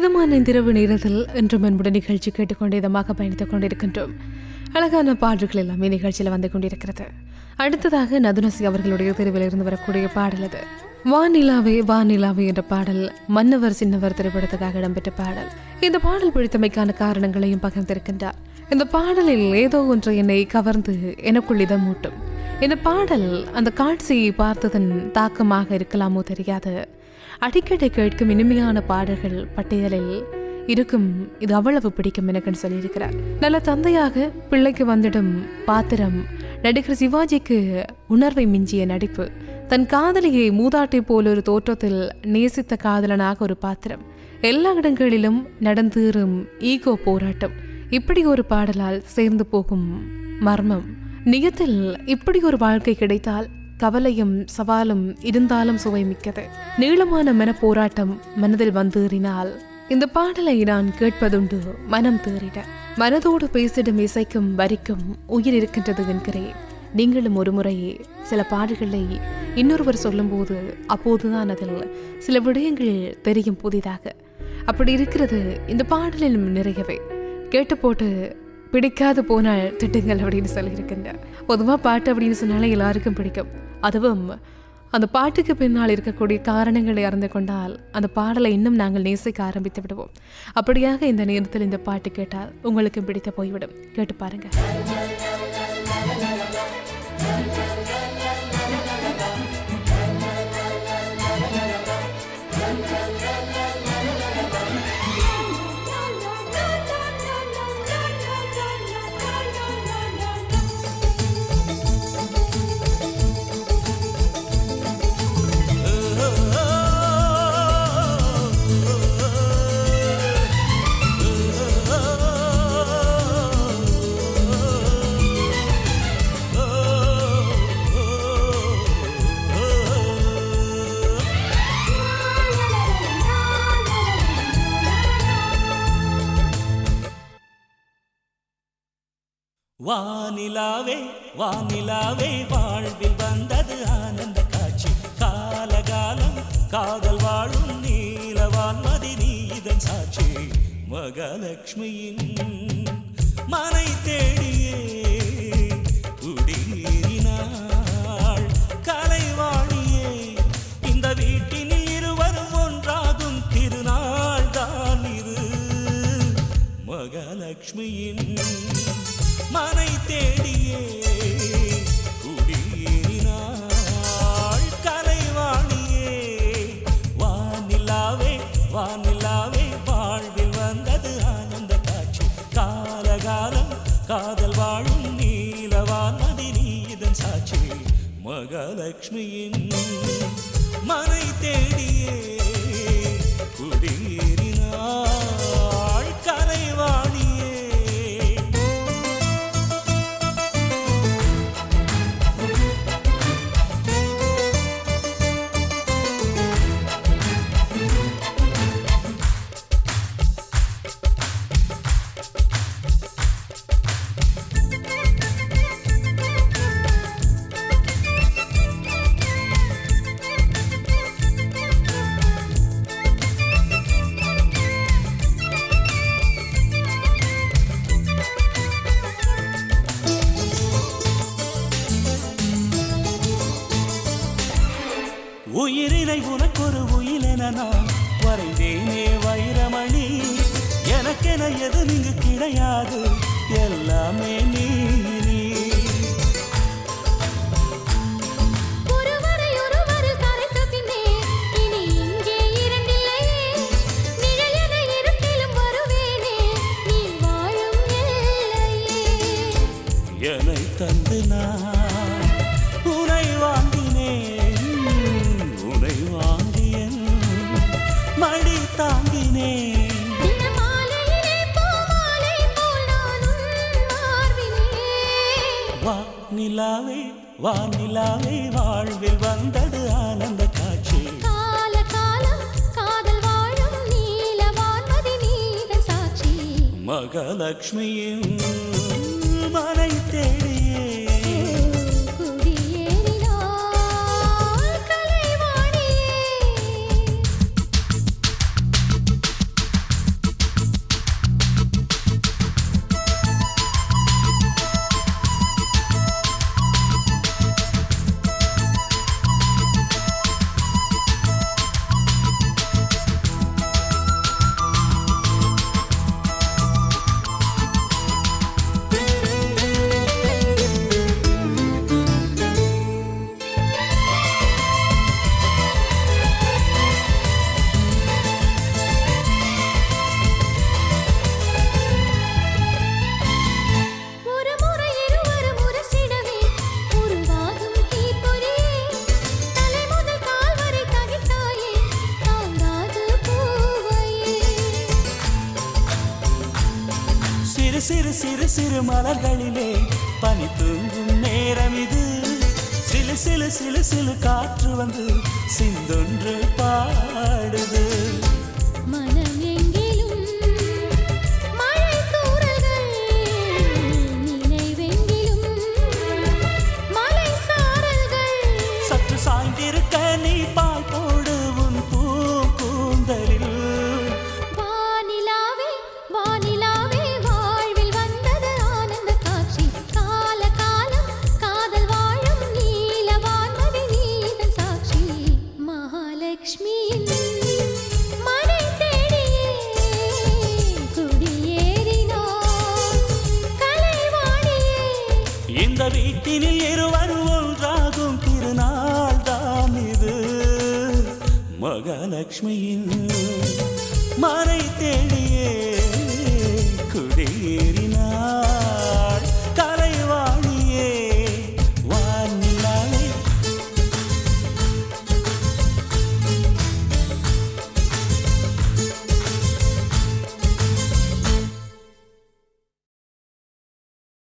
இதமான இந்த நேரத்தில் இன்றும் என்புடன் நிகழ்ச்சி கேட்டுக்கொண்டு இதமாக பயணித்துக் கொண்டிருக்கின்றோம். அழகான பாடல்கள் எல்லாமே நிகழ்ச்சியில் வந்து கொண்டிருக்கிறது. அடுத்ததாக நதுனசி அவர்களுடைய தெருவில் இருந்து வரக்கூடிய பாடல் அது. வானிலாவே வானிலாவே என்ற பாடல் மன்னவர் சின்னவர் திரைப்படத்துக்காக இடம்பெற்ற பாடல். இந்த பாடல் பிடித்தமைக்கான காரணங்களையும் பகிர்ந்திருக்கின்றார். இந்த பாடலில் ஏதோ ஒன்று என்னை கவர்ந்து எனக்குள் இதமூட்டும். இந்த பாடல் அந்த காட்சியை பார்த்ததன் தாக்கமாக இருக்கலாமோ தெரியாது. அடிக்கடி கேட்கும் இனிமையான பாடல்கள் பட்டியலில் இருக்கும். இது அவ்வளவு பிடிக்கும் எனக்குன்னு சொல்லியிருக்கிறார். நல்ல தந்தையாக பிள்ளைக்கு வந்துடும் பாத்திரம் நடிகர் சிவாஜிக்கு உணர்வை மிஞ்சிய நடிப்பு. தன் காதலியை மூதாட்டை போல் ஒரு தோற்றத்தில் நேசித்த காதலனாக ஒரு பாத்திரம். எல்லா இடங்களிலும் நடந்தேறும் ஈகோ போராட்டம். இப்படி ஒரு பாடலால் சேர்ந்து போகும் மர்மம். நியத்தில் இப்படி ஒரு வாழ்க்கை கிடைத்தால் கவலையும் சவாலும் இருந்தாலும் சுவை மிக்கது. நீளமான மன போராட்டம் மனதில் வந்தேறினால் இந்த பாடலை நான் கேட்பதுண்டு மனம் தேறிட. மனதோடு பேசிடும் இசைக்கும் வரிக்கும் உயிர் இருக்கின்றது என்கிறேன். நீங்களும் ஒரு முறையே சில பாடல்களை இன்னொருவர் சொல்லும்போது அப்போதுதான் அதில் சில விடயங்கள் தெரியும் புதிதாக. அப்படி இருக்கிறது இந்த பாடலிலும் நிறையவே. கேட்டு போட்டு பிடிக்காது போனால் திட்டுங்கள் அப்படின்னு சொல்லியிருக்கின்றேன் பொதுவாக பாட்டு அப்படின்னு சொன்னாலே எல்லாருக்கும் பிடிக்கும். அதுவும் அந்த பாட்டுக்கு பின்னால் இருக்கக்கூடிய காரணங்களை அறிந்து கொண்டால் அந்த பாடலை இன்னும் நாங்கள் நேசிக்க ஆரம்பித்து விடுவோம். அப்படியாக இந்த நேரத்தில் இந்த பாட்டு கேட்டால் உங்களுக்கும் பிடித்த போய்விடும். கேட்டு பாருங்கள் வானிலாவே வானிலாவே வாழ்வில் வந்தது ஆனந்த காட்சி. காலகாலம் காதல் வாழும் நீலவான்மதி நீ இதன் சாட்சி. மகாலட்சுமியின் மனை தேடியே குடியேறினாள் கலைவாணியே. இந்த வீட்டினில் இருவரும் ஒன்றாகும் திருநாள் தான் இது. மகாலட்சுமியின் மனை தேடியே குடியேறினாள் கலைவாணியே வானிலாவே வானிலாவே வாழ்வில் வந்தது ஆனந்த காட்சி. காலகாலம் காதல் வாழும் நீலவான்மதி நீ இதன் சாட்சி. மகாலட்சுமியின் மனை தேடியே. உயிரினை உனக்கொரு உயிலென நான் வரைந்தேனே வைரமணி. எனக்கென எது இங்கு கிடையாது எல்லாமே நீ. தாங்கினேன். வா நிலாவே வா நிலாவே வாழ்வில் வந்தது ஆனந்த காட்சி. கால சிறு சிறு சிறு மலர்களிலே பனி தூங்கும் நேரம் இது. சிலு சிலு சிலு சிலு காற்று வந்து சிந்தொன்று பார். வீட்டினில் இருவர் ஒன்றாகும் திருநாள் தான் இது. மகாலட்சுமியின் மர